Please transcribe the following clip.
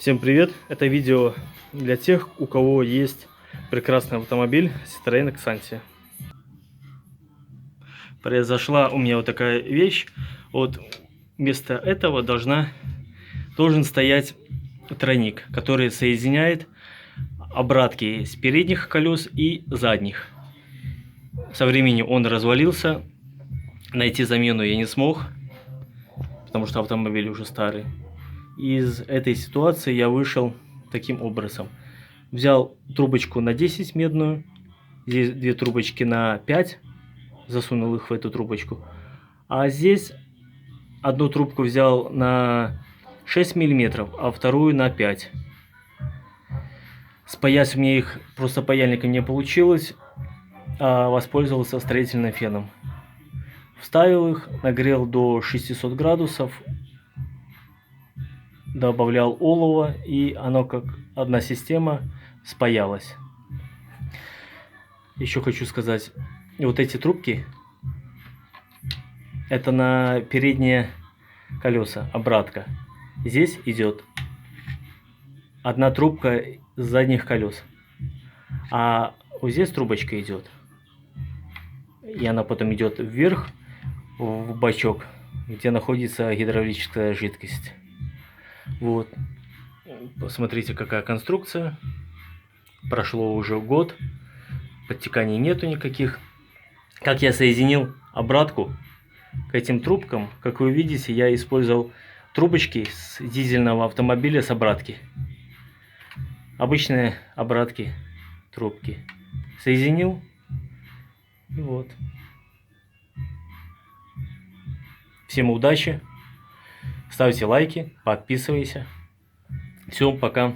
Всем привет! Это видео для тех, у кого есть прекрасный автомобиль Citroёn Xantia. Произошла у меня вот такая вещь. Вот вместо этого должна, должен стоять тройник, который соединяет обратки с передних колес и задних. Со временем он развалился. Найти замену я не смог, потому что автомобиль уже старый из этой ситуации я вышел таким образом. Взял трубочку на 10 медную, здесь две трубочки на 5, засунул их в эту трубочку. А здесь одну трубку взял на 6 миллиметров, а вторую на 5. Спаять мне их просто паяльником не получилось, а воспользовался строительным феном. Вставил их, нагрел до 600 градусов, добавлял олово, и оно как одна система спаялась. Еще хочу сказать, вот эти трубки, это на передние колеса, обратка. Здесь идет одна трубка с задних колес. А вот здесь трубочка идет. И она потом идет вверх в бачок, где находится гидравлическая жидкость. Вот. Посмотрите, какая конструкция. Прошло уже год. Подтеканий нету никаких. Как я соединил обратку к этим трубкам, как вы видите, я использовал трубочки с дизельного автомобиля с обратки. Обычные обратки трубки. Соединил. И вот. Всем удачи. Ставьте лайки, подписывайся. Все, пока.